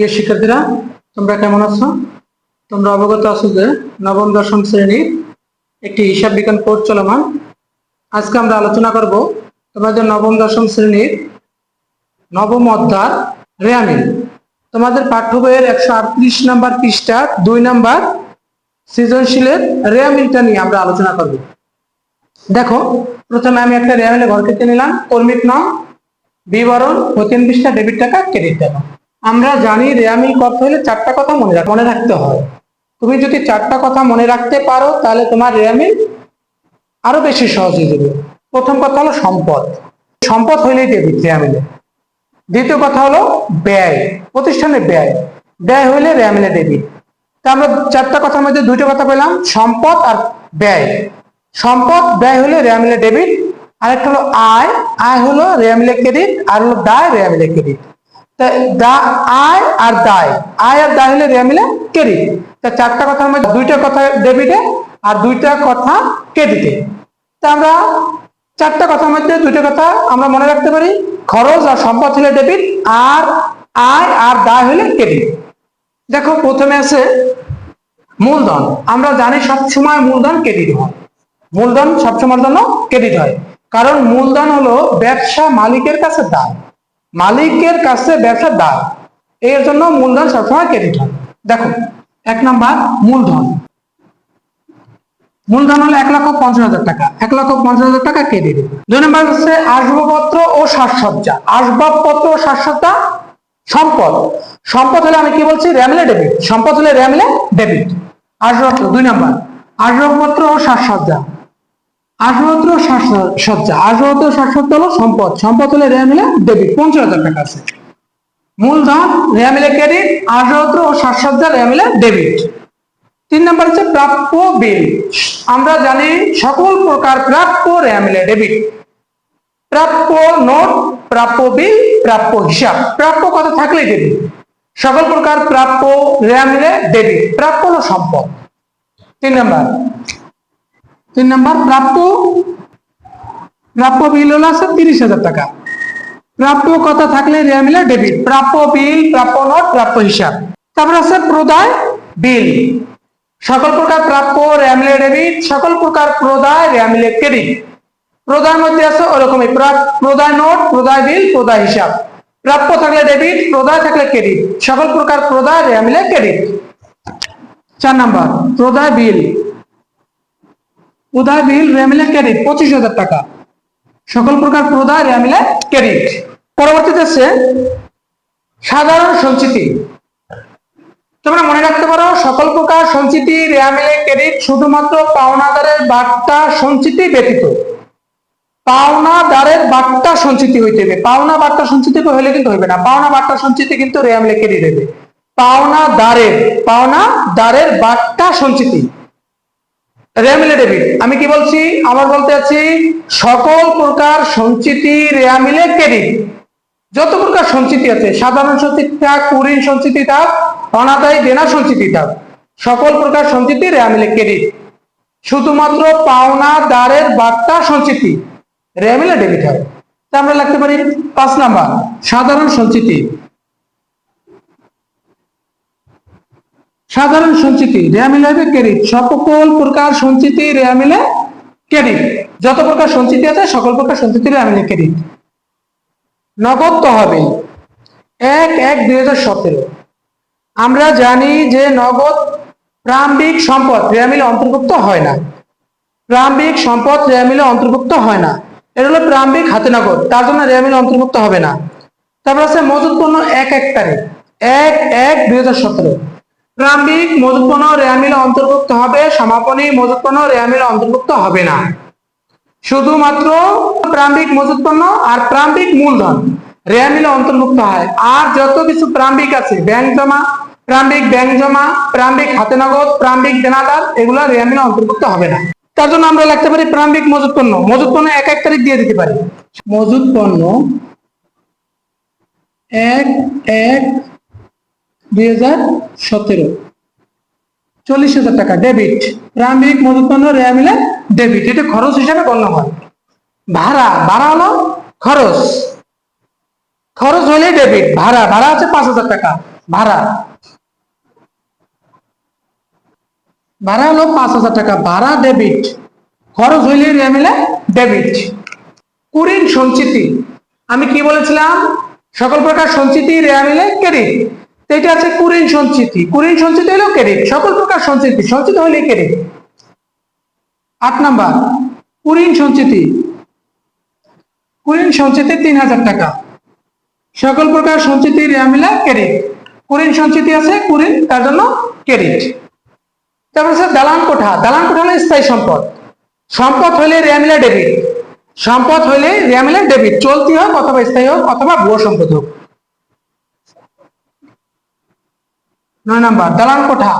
প্রিয় শিক্ষার্থীরা, তোমরা কেমন আছো? তোমরা অবগত আছো যে নবম, দশম শ্রেণির একটি হিসাব বিজ্ঞান কোর্স চলমান। আজকে আমরা আলোচনা করব তোমাদের নবম, দশম শ্রেণির নবম অধ্যায় রেয়ামিল তোমাদের পাঠ্য বইয়ের একশো আটত্রিশ নাম্বার পৃষ্ঠা, দুই নাম্বার সৃজনশীলের রেয়ামিলটা নিয়ে আমরা আলোচনা করব। দেখো, প্রথমে আমি একটা রেয়ামিলে ঘর কেটে নিলাম। কর্মিক নাম বিবরণ, প্রতিদিন পৃষ্ঠা, ডেবিট টাকা, ক্রেডিট টাকা। আমরা জানি রেয়ামিল করতে হলে চারটা কথা মনে রাখ মনে রাখতে হয়। তুমি যদি চারটা কথা মনে রাখতে পারো, তাহলে তোমার রেয়ামিল আরও বেশি সহজ হয়ে যাবে। প্রথম কথা হলো সম্পদ। সম্পদ হইলেই ডেবিট রেয়ামিলে দ্বিতীয় কথা হলো ব্যয়। প্রতিষ্ঠানের ব্যয়। ব্যয় হইলে রেয়ামিলে ডেবিট তা আমরা চারটা কথার মধ্যে দুইটা কথা পেলাম, সম্পদ আর ব্যয়। সম্পদ, ব্যয় হলে রেয়ামিলে ডেবিট আরেকটা হলো আয়। আয় হলো রেয়ামিলে ক্রেডিট, আর হলো দায় রেয়ামিলে ক্রেডিট। দা- আয় আর দায়। আয় আর দায় হলে রেয়ামিলে ক্রেডিট তা চারটা কথার মধ্যে দুইটা কথা ডেবিটে আর দুইটা কথা ক্রেডিটে। তা আমরা চারটা কথার মধ্যে দুইটা কথা আমরা মনে রাখতে পারি। খরচ আর সম্পদ হলে ডেবিট আর আয় আর দায় হলে ক্রেডিট। দেখো, প্রথমে আছে মূলধন। আমরা জানি সবসময় মূলধন ক্রেডিট হয়। মূলধন সবসময়ের জন্য ক্রেডিট হয়। কারণ মূলধন হলো ব্যবসা মালিকের কাছে দায়। মালিকের কাছে ব্যবসা দায় এর জন্য মূলধন সবসময় ক্রেডিট হয় দেখো, এক নাম্বার মূলধন। মূলধন হলো এক লক্ষ পঞ্চাশ হাজার টাকা। এক লক্ষ পঞ্চাশ হাজার টাকা ক্রেডিট দুই নম্বর হচ্ছে আসবাবপত্র ও সাজসজ্জা। আসবাবপত্র ও সাজসজ্জা সম্পদ। সম্পদ হলে আমি কি বলছি? র্যামলে ডেবিট সম্পদ হলে র্যামলে ডেবিট আসবাবপত্র, দুই নম্বর। আসবাবপত্র ও সাজসজ্জা। সাজসজ্জা আসবাবপত্র ও সাজসজ্জা হলো সম্পদ। সম্পদ হলে র্যামলে ডেবিট পঞ্চাশ হাজার টাকা আছে। মূলধন র্যামলে ক্রেডিট। আসবাবপত্র ও সাজসজ্জা র্যামলে ডেবিট। তিন নম্বর হচ্ছে প্রাপ্য বিল। আমরা জানি সকল প্রকার প্রাপ্য র্যামিলে ডেবিট। প্রাপ্য নোট, প্রাপ্য বিল, প্রাপ্য হিসাব। প্রাপ্য কথা থাকলেই ডেবিট সকল প্রকার প্রাপ্য র্যামিলে ডেবিট। প্রাপ্য হলো সম্পদ। তিন নম্বর তিন নম্বর, প্রাপ্য প্রাপ্য বিল হলো আছে তিরিশ হাজার টাকা। প্রাপ্য কথা থাকলে র্যামিলে ডেবিট প্রাপ্য বিল প্রাপ্য নোট প্রাপ্য হিসাব। তারপর আছে প্রদায় বিল সকল প্রকার প্রাপ্য র্যামলে ডেবিট সকল প্রকার প্রদায় র্যামলে ক্রেডিট প্রদার মধ্যে আছে ওরকমই। প্রা- প্রদায় নোট প্রদায় বিল প্রদায় হিসাব। প্রাপ্য থাকলে ডেবিট প্রদায় থাকলে ক্রেডিট সকল প্রকার প্রদায় র্যামলে ক্রেডিট চার নাম্বার, প্রদায় বিল প্রদায় বিল র্যামলে ক্রেডিট, পঁচিশ হাজার টাকা। সকল প্রকার প্রদায় র্যামলে ক্রেডিট। পরবর্তীতে আছে সাধারণ সঞ্চিতি। তোমরা মনে রাখতে পারো, সকল প্রকার সঞ্চিতি, রেয়ামিলে ক্রেডিট শুধুমাত্র পাওনাদারের বার্তা সঞ্চিতি ব্যতীত। পাওনাদারের বার্তা সঞ্চিতি হইতে হবে। পাওনা বার্তা সঞ্চিতি হইলে কিন্তু হইবে না। পাওনা বার্তা সঞ্চিতি কিন্তু রেয়ামিলে ক্রেডিট হবে পাওনাদারের পাওনাদারের বার্তা সঞ্চিতি। রেয়ামিলে ডেবিট আমি কি বলছি? আবার বলতে আছি সকল প্রকার সঞ্চিতি রেয়ামিলে ক্রেডিট যত প্রকার সঞ্চিতি আছে, সাধারণ সঞ্চিতি থাক কুড়িন সঞ্চিতি থাক, অনাদায়ী দেনা সঞ্চিতি থাক, সকল প্রকার সঞ্চিতি রেয়ামিলে ক্রেডিট শুধুমাত্র পাওনা পাওনাদারের বার্তা সঞ্চিতি রেয়ামিলে ডেবিট হয় তা আমরা লিখতে পারি পাঁচ নাম্বার, সাধারণ সঞ্চিতি সাধারণ সঞ্চিতি রেয়ামিলে হবে ক্রেডিট সকল প্রকার সঞ্চিতি রেয়া মিলে ক্রেডিট যত প্রকার সঞ্চিতি আছে, সকল প্রকার সঞ্চিতি রেয়ামিলে ক্রেডিট নগদ তহবিল এক এক দুই হাজার সতেরো। আমরা জানি যে নগদ প্রারম্ভিক সম্পদ রেয়ামিলে অন্তর্ভুক্ত হয় না। প্রারম্ভিক সম্পদ রেয়ামিলে অন্তর্ভুক্ত হয় না। এটা হলো প্রারম্ভিক হাতে নগদ। তার জন্য রেয়ামিলে অন্তর্ভুক্ত হবে না। তারপর আছে মজুত পণ্য এক এক তারিখ। এক এক দুই হাজার সতেরো। প্রারম্ভিক মজুত পণ্য রেয়ামিলে অন্তর্ভুক্ত হবে, সমাপনী মজুত পণ্য রেয়ামিলে অন্তর্ভুক্ত হবে না। শুধুমাত্র প্রারম্ভিক পণ্য আর প্রারম্ভিক মূলধন রেয়া মিলে অন্তর্ভুক্ত হয়। আর যত কিছু প্রারম্ভিক আছে, ব্যাংক জমা, প্রারম্ভিক ব্যাংক জমা, প্রারম্ভিক হাতে নগদ, প্রারম্ভিক দেনাদার, এগুলো রেয়া মিলে অন্তর্ভুক্ত হবে না। তার জন্য আমরা লিখতে পারি প্রারম্ভিক মজুত পণ্য এক এক তারিখ দিয়ে দিতে পারি। পণ্য এক এক চল্লিশ হাজার টাকা ডেবিট রেয়া মিলে ডেবিট এটা খরচ হিসাবে গণ্য হয়। ভাড়া ভাড়া হলো খরচ। খরচ হলে ডেবিট ভাড়া ভাড়া হচ্ছে পাঁচ হাজার টাকা। ভাড়া। ভাড়া হলো পাঁচ হাজার টাকা। ভাড়া ডেবিট খরচ হইলে রেমিলে ডেবিট কুড়িন সঞ্চিতি। আমি কি বলেছিলাম? সকল প্রকার সঞ্চিতি রেয়া মিলে ক্রেডিট এটা আছে কুড়িন সঞ্চিতি। কুড়িন সঞ্চিতি হলো ক্রেডিট। সকল প্রকার সঞ্চিতি। সঞ্চিত হলে ক্রেডিট। আট নাম্বার কুরিন সঞ্চিতি। কুরিন সঞ্চিতি তিন হাজার টাকা। সকল প্রকার সঞ্চিতি রেয়া মিলে ক্রেডিট। কুড়িন সঞ্চিতি আছে কুরিন তার জন্য ক্রেডিট। তারপর আছে দালান কোঠা। দালান কোঠা হলো স্থায়ী সম্পদ। সম্পদ হলে রেয়া মিলে ডেবিট। সম্পদ হলে রেয়া মিলে ডেবিট। চলতি হোক অথবা স্থায়ী হোক অথবা ভুয়ো সম্পদ হোক। নয় নাম্বার, দালান কোঠা।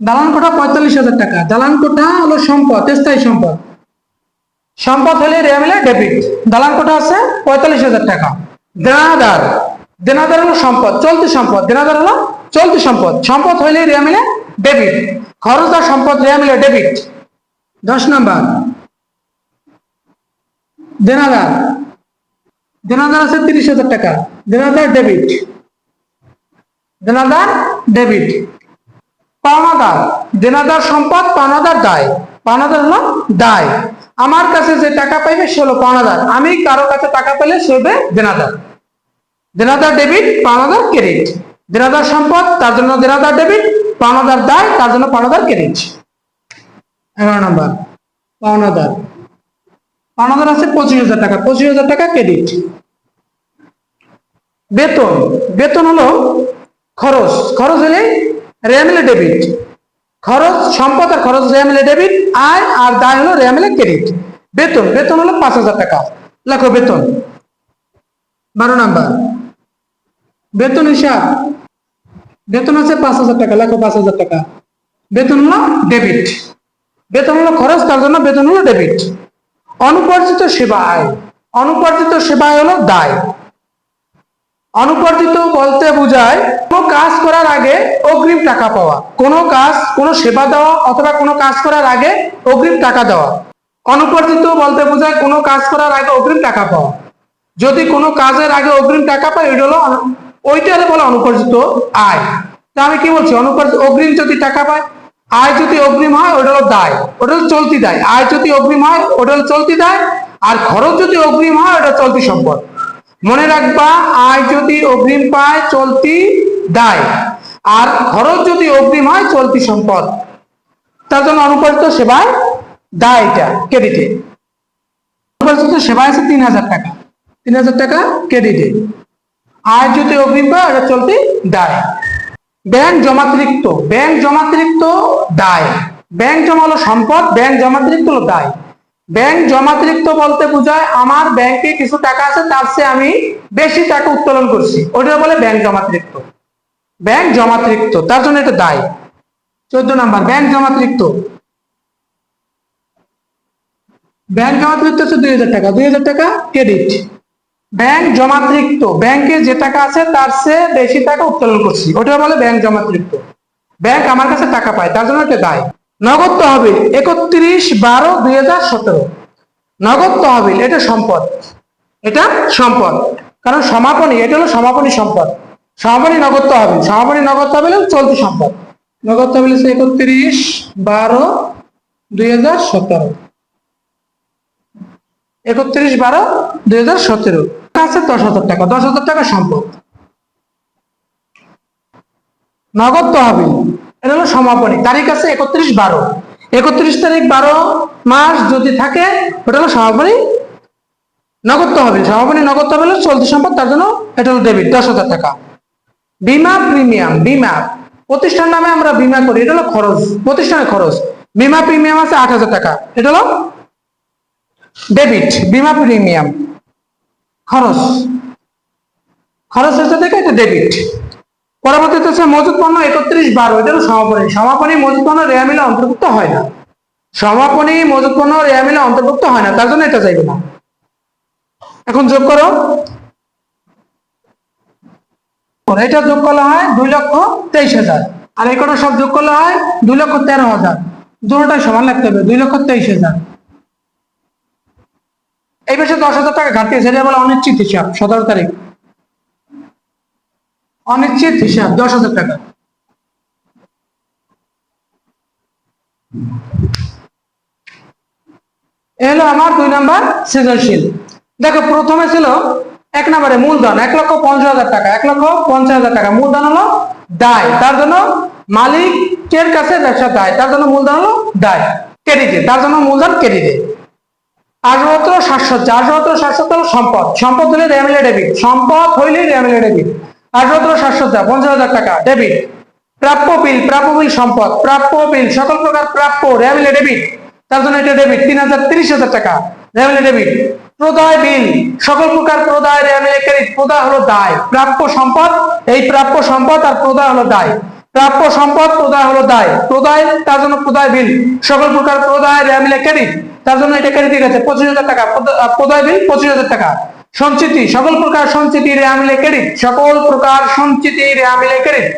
দালান কোঠা পঁয়তাল্লিশ হাজার টাকা। দালান কোঠা হলো সম্পদ, স্থায়ী সম্পদ। সম্পদ হলে রেয়া মিলে ডেবিট দালান কোঠা আছে পঁয়তাল্লিশ হাজার টাকা। দেনাদার। দেনাদার হলো সম্পদ, চলতি সম্পদ। দেনাদার হলো চলতি সম্পদ। সম্পদ হইলে রেয়া মিলে ডেবিট খরচদার সম্পদ রেয়া মিলে ডেবিট দশ নাম্বার। দেনাদার। দেনাদার আছে তিরিশ হাজার টাকা। দেনাদার ডেবিট দেনাদার ডেবিট পাওনাদার, দেনাদার সম্পদ, পাওনাদার দায়। পাওনাদার হলো দায়। আমার কাছে যে টাকা পাইবে সে হলো পাওনাদার। আমি কারও কাছে টাকা পেলে সে হবে দেনাদার। দেনাদার ডেবিট পাওনাদার ক্রেডিট। দেনাদার সম্পদ, তার জন্য দেনাদার ডেবিট পাওনাদার দায়, তার জন্য পাওনাদার ক্রেডিট। এগারো নম্বর, পাওনাদার। পাওনাদার আছে পঁচিশ হাজার টাকা। পঁচিশ হাজার টাকা ক্রেডিট। বেতন। বেতন হলো খরচ খরচ হলে রেমিলে ডেবিট খরচ, সম্পদ আর খরচ রেমিলে ডেবিট আয় আর দায় হলো রেমিলে ক্রেডিট বেতন বেতন হলো পাঁচ হাজার টাকা। লেখো বেতন। বারো নাম্বার। বেতন হিসাব। বেতন আছে পাঁচ হাজার টাকা, লেখো পাঁচ হাজার টাকা। বেতন হলো ডেবিট বেতন হলো খরচ, তার জন্য বেতন হলো ডেবিট অনুপার্জিত সেবা আয়। অনুপার্জিত সেবা আয় হলো দায়। অনুপার্জিত বলতে বোঝায় কোনো কাজ করার আগে অগ্রিম টাকা পাওয়া, কোনো কাজ, কোনো সেবা দেওয়া অথবা কোনো কাজ করার আগে অগ্রিম টাকা দেওয়া। অনুপার্জিত বলতে বোঝায় কোনো কাজ করার আগে অগ্রিম টাকা পাওয়া। যদি কোনো কাজের আগে অগ্রিম টাকা পাই ওইটা হলো ওইটারে বলে অনুপার্জিত আয়। তা আমি কি বলছি? অনুপার্জিত অগ্রিম যদি টাকা পায়, আয় যদি অগ্রিম হয়, ওটা হলো দায়। ওটা হলো চলতি দায়। আয় যদি অগ্রিম হয়, ওটা হলো চলতি দায়। আর খরচ যদি অগ্রিম হয়, ওটা চলতি সম্পদ। মনে রাখবা, আয় যদি অগ্রিম পায়, চলতি দায়। আর খরচ যদি অগ্রিম হয়, চলতি সম্পদ। তার জন্য অনুপার্জিত সেবায় দায় এটা, ক্রেডিটে। অনুপার্জিত সেবায় আছে তিন হাজার টাকা। তিন হাজার টাকা ক্রেডিটে। আয় যদি অগ্রিম পায় ওটা চলতি দায়। ব্যাংক জমাতিরিক্ত ব্যাংক জমাতিরিক্ত দায়। ব্যাংক জমা হলো সম্পদ, ব্যাংক জমাতিরিক্ত হলো দায়। ব্যাংক জমাতিরিক্ত বলতে বোঝায়, আমার ব্যাংকে কিছু টাকা আছে, তার চেয়ে আমি বেশি টাকা উত্তোলন করছি। ওটা বলে ব্যাংক জমাতিরিক্ত ব্যাংক জমাতিরিক্ত তার জন্য এটা দায়। চোদ্দ নাম্বার ব্যাংক জমাতিরিক্ত ব্যাংক জমাতিরিক্ত হচ্ছে দুই হাজার টাকা। দুই হাজার টাকা ক্রেডিট ব্যাংক জমাতিরিক্ত ব্যাংকে যে টাকা আছে, তার চেয়ে বেশি টাকা উত্তোলন করছি। ওটা বলে ব্যাংক জমাতিরিক্ত ব্যাংক আমার কাছে টাকা পায়, তার জন্য এটা দায়। নগদ তহবিল একত্রিশ বারো দুই হাজার সতেরো। নগদ তহবিল, এটা সম্পদ। এটা সম্পদ। কারণ সমাপনী, এটা হলো সমাপনী সম্পদ। সমাপনী নগদ তহবিল, সমাপনী নগদ তহবিল চলতি সম্পদ। নগদ তহবিল হচ্ছে একত্রিশ বারো দুই হাজার সতেরো। একত্রিশ বারো দুই হাজার সতেরো। আছে দশ হাজার টাকা। দশ হাজার টাকা সম্পদ। নগদ তহবিল এটা হলো সমাপনী। তারিখ আছে একত্রিশ বারো। একত্রিশ তারিখ বারো মাস যদি থাকে, ওটা হলো সমাপনী নগদ তহবিল। সমাপনী নগদ তহবিল চলতি সম্পদ, তার জন্য এটা হলো ডেবিট দশ হাজার টাকা। বিমা প্রিমিয়াম, বিমা। প্রতিষ্ঠান নামে আমরা বিমা করি, এটা হলো খরচ, প্রতিষ্ঠানের খরচ। বিমা প্রিমিয়াম আছে আট হাজার টাকা, এটা হলো ডেবিট বিমা প্রিমিয়াম। খরচ। খরচ হচ্ছে থেকে এটা ডেবিট পরবর্তীতে হচ্ছে মজুত পণ্য একত্রিশ বারো এটা সমাপনী। সমাপনী মজুত পণ্য রেয়া মিলে অন্তর্ভুক্ত হয় না। সমাপনী মজুত পণ্য রেয়া মিলে অন্তর্ভুক্ত হয় না, তার জন্য এটা চাইবে না। এখন যোগ করো। এটা যোগ করলে হয় দুই লক্ষ তেইশ হাজার। আর এই কটা সব যোগ করলে হয় দুই লক্ষ তেরো হাজার। দুটোটাই সমান লাগতে হবে, দুই লক্ষ তেইশ হাজার। এই মাসে দশ হাজার টাকা ঘাটতি এটা বলে অনিশ্চিত হিসাব, সতেরো তারিখ। অনিশ্চিত হিসাব, দশ হাজার টাকা। এ হলো আমার দুই নাম্বার সৃজনশীল। দেখো, প্রথমে ছিল এক নম্বরে মূলধন, এক লক্ষ পঞ্চাশ হাজার টাকা, এক লক্ষ পঞ্চাশ হাজার টাকা। মূলধন হলো দায়, তার জন্য মালিকের কাছে ব্যবসা দায়, তার জন্য মূলধন হলো দায়, ক্রেডিটে, তার জন্য মূলধন ক্রেডিটে। আসবাবপত্র সাতসজ্জা আসবাবপত্র সাতসজ্জা হলো সম্পদ সম্পদ হলে রেমিলে ডেবিট, সম্পদ হইলে রেমিলে ডেবিট। আসবাবপত্র সাতসজ্জা পঞ্চাশ হাজার টাকা ডেবিট প্রাপ্য বিল প্রাপ্য বিল সম্পদ, প্রাপ্য বিল, সকল প্রকার প্রাপ্য রেমিলে ডেবিট তার জন্য এটা ডেবিট তিন হাজার তিরিশ হাজার টাকা রেমিলে ডেবিট প্রদায় বিল, সকল প্রকার প্রদায় রেমিলে ক্রেডিট প্রদায় হলো দায়। প্রাপ্য সম্পদ, এই প্রাপ্য সম্পদ আর প্রদায় হলো দায়। প্রাপ্য সম্পদ, প্রদায় হলো দায়। প্রদায়, তার জন্য প্রদায় বিল। সকল প্রকার প্রদায় রেমিলে ক্রেডিট তার জন্য এটা ক্রেডিট গেছে পঁচিশ হাজার টাকা। প্রদ- প্রদায় বিল, পঁচিশ হাজার টাকা। সঞ্চিতি, সকল প্রকার সঞ্চিতি রেয়ামিলে ক্রেডিট সকল প্রকার সঞ্চিতি রেয়ামিলে ক্রেডিট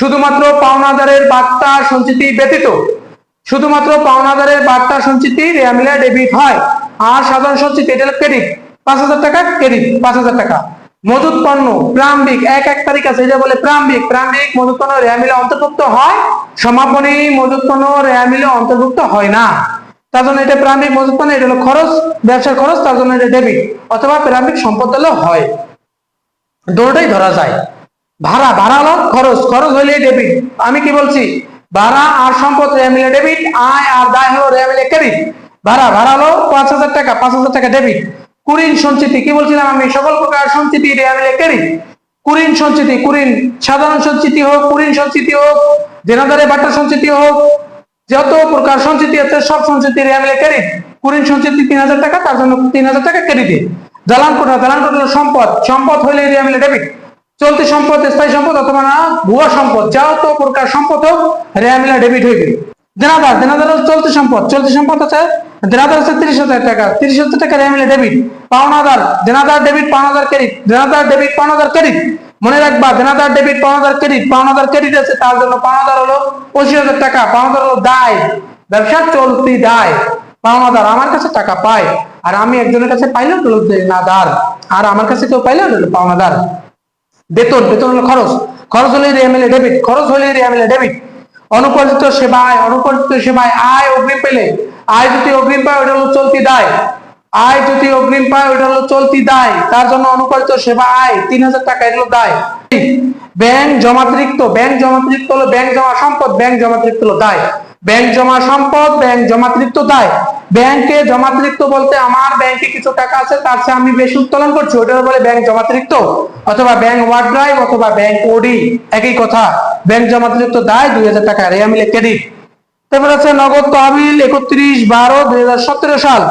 শুধুমাত্র পাওনাদারের বার্তা সঞ্চিতি ব্যতীত। শুধুমাত্র পাওনাদারের বার্তা সঞ্চিতি রেয়ামিলে ডেবিট হয়। আর সাধারণ সঞ্চিতি এটা ক্রেডিট পাঁচ হাজার টাকা ক্রেডিট পাঁচ হাজার টাকা। মজুত পণ্য, প্রারম্ভিক, এক এক তারিখ আছে এটা বলে প্রাম্বিক প্রারম্ভিক মজুত পণ্য রেয়ামিলে অন্তর্ভুক্ত হয়। সমাপনী মজুত পণ্য রেয়ামিলে অন্তর্ভুক্ত হয় না। তার জন্য এটা প্রারম্ভিক মজুত পণ্য এটা হলো খরচ, ব্যবসার খরচ, তার জন্য এটা ডেবিট অথবা প্রারম্ভিক সম্পদ হলেও হয়। দুটোটাই ধরা যায়। ভাড়া ভাড়া হলো খরচ খরচ হইলে ডেবিট আমি কি বলছি? ভাড়া আর সম্পদ রেমিলে ডেবিট আয় আর দায় হলো রেমিলে ক্রেডিট ভাড়া ভাড়া হলো পাঁচ হাজার টাকা, পাঁচ হাজার টাকা ডেবিট কুড়িন সঞ্চিতি, কি বলছিলাম আমি? সকল প্রকার সঞ্চিতি রেমিলে ক্রেডিট কুড়িন সঞ্চিতি কুড়িন সাধারণ সঞ্চিতি হোক কুড়িন সঞ্চিতি হোক দেনাদারে বাটা সঞ্চিতি হোক যত প্রকার সঞ্চিতি আছে, সব সঞ্চিতি রেমিলে ক্রেডিট সঞ্চিতি তিন হাজার টাকা, তার জন্য তিন হাজার টাকা ক্রেডিটে জ্বালান কোঠা জ্বালান কোঠা সম্পদ। সম্পদ হইলে রেমিলে ডেবিট চলতি সম্পদ, স্থায়ী সম্পদ অথবা না, ভুয়া সম্পদ যত প্রকার সম্পদ হোক রেয়ামিলা ডেবিট হইবে দেনাদার দেনাদার চলতি সম্পদ। চলতি সম্পদ আছে, দেনাদার আছে তিরিশ হাজার টাকা। তিরিশ হাজার টাকা রেয়ামিলা ডেবিট পাওনাদার, দেনাদার ডেবিট পাওনাদার ক্রেডিট দেনাদার ডেবিট পাওনাদার ক্রেডিট মনে রাখবা দেনাদার ডেবিট পাওনাদার ক্রেডিট পাওনাদার ক্রেডিট আছে, তার জন্য পাওনাদার হলো পঁচিশ হাজার টাকা পাওনাদার হলো দায়। ব্যবসা চলতি দায়। পাওনাদার আমার কাছে টাকা পায়, আর আমি একজনের কাছে আর আমার কাছে কেউ বেতন বেতন হলো খরচ। খরচ হলে রিএমএলএ ডেবিট খরচ হলে রিএমএলএ ডেবিট অনুপাদিত সেবায় অনুপাদিত সেবায় আয় অগ্রিম পেলে। আয় যদি অগ্রিম পায়, ওটা হলো চলতি দায়। আয় যদি অগ্রিম পায় ওটা হলো চলতি দায়। তার জন্য অনুপাদিত সেবা আয়, তিন হাজার টাকা, এগুলো দায়। ব্যাংক জমাতিরিক্ত ব্যাংক জমাতিরিক্ত হলো ব্যাংক জমা সম্পদ, ব্যাংক জমাতিরিক্ত হলো দায়। ব্যাংক জমা সম্পদ, ব্যাংক জমাতিরিক্ত দায়। ব্যাংকে জমাতিরিক্ত বলতে আমার ব্যাংকে কিছু টাকা আছে, তার চেয়ে আমি বেশি উত্তোলন করছি ওটা বলে ব্যাংক জমাতিরিক্ত অথবা ব্যাংক ওয়ার্ড ড্রাইভ, অথবা ব্যাংক ওডি, একই কথা। ব্যাংক জমাতিরিক্ত দায়, দুই হাজার টাকা। রেয়া মিলে ক্রেডিট তারপর আছে নগদ তহবিল একত্রিশ বারো দুই সাল।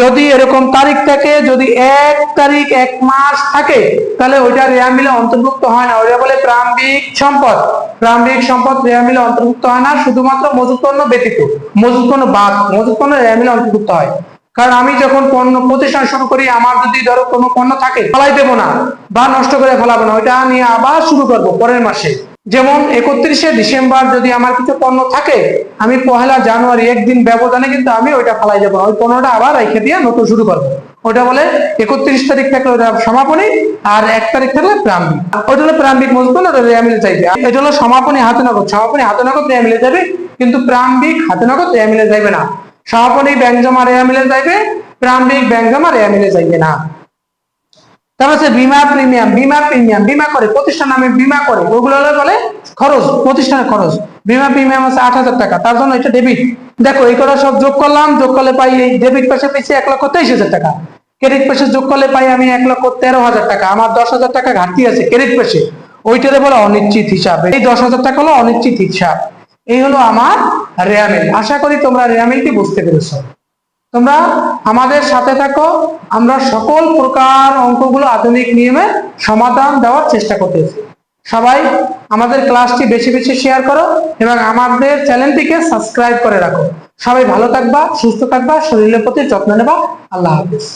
যদি এরকম তারিখ থাকে, যদি এক তারিখ, এক মাস থাকে, তাহলে ওইটা রেয়া মিলে অন্তর্ভুক্ত হয় না। ওইটা বলে প্রারম্ভিক সম্পদ। প্রারম্ভিক সম্পদ রেয়া মিলে অন্তর্ভুক্ত হয় না, শুধুমাত্র মজুত পণ্য ব্যতীত। মজুত পণ্য বাদ মজুত পণ্য রেয়া মিলে অন্তর্ভুক্ত হয়। কারণ আমি যখন পণ্য প্রতিষ্ঠান শুরু করি, আমার যদি ধরো কোনো পণ্য থাকে, ফেলাই দেবো না বা নষ্ট করে ফেলাবো না, ওইটা নিয়ে আবার শুরু করব পরের মাসে। যেমন একত্রিশে ডিসেম্বর যদি আমার কিছু পণ্য থাকে, আমি পহেলা জানুয়ারি একদিন ব্যবধানে কিন্তু আমি ওইটা ফেলাই যাব ওই পণ্যটা আবার রেখে দিয়ে নতুন শুরু করব। ওটা বলে একত্রিশ তারিখ থাকলে ওটা সমাপনী আর এক তারিখ থাকলে প্রারম্ভিক। ওটা হলো প্রারম্ভিক মজবুত ওটা রেয়ামিলে চাইবে। এটা হলো সমাপনী হাতে নগদ। সমাপনী হাতে নগদ রেয়ামিলে যাবে কিন্তু প্রারম্ভিক হাতে নগদ রেয়ামিলে যাইবে না। সমাপনী ব্যাংক জমা রেয়ামিলে যাইবে প্রারম্ভিক ব্যাংক জমা রেয়ামিলে যাইবে না। তারপর হচ্ছে বিমা প্রিমিয়াম বিমা প্রিমিয়াম, বিমা করে, প্রতিষ্ঠান নামে বিমা করে, ওগুলো বলে খরচ, প্রতিষ্ঠানের খরচ। বিমা প্রিমিয়াম আছে আট হাজার টাকা, তার জন্য এটা ডেবিট দেখো, এই কটা সব যোগ করলাম, যোগ করলে পাই এই ডেবিট পাশে পেয়েছি এক লক্ষ তেইশ হাজার টাকা। ক্রেডিট পাশে যোগ করলে পাই আমি এক লক্ষ তেরো হাজার টাকা, আমার দশ হাজার টাকা ঘাটতি আছে ক্রেডিট পাশে ওইটারে বলে অনিশ্চিত হিসাব। এই দশ হাজার টাকা হলো অনিশ্চিত হিসাব। এই হলো আমার রেয়ামিল। আশা করি তোমরা রেয়ামিলটি বুঝতে পেরেছ। তোমরা আমাদের সাথে থাকো, আমরা সকল প্রকার অঙ্কগুলো আধুনিক নিয়মে সমাধান দেওয়ার চেষ্টা করতেছি। সবাই আমাদের ক্লাসটি বেশি বেশি শেয়ার করো এবং আমাদের চ্যানেলটিকে সাবস্ক্রাইব করে রাখো। সবাই ভালো থাকবা, সুস্থ থাকবা, শরীরের প্রতি যত্ন নেবা। আল্লাহ হাফিজ।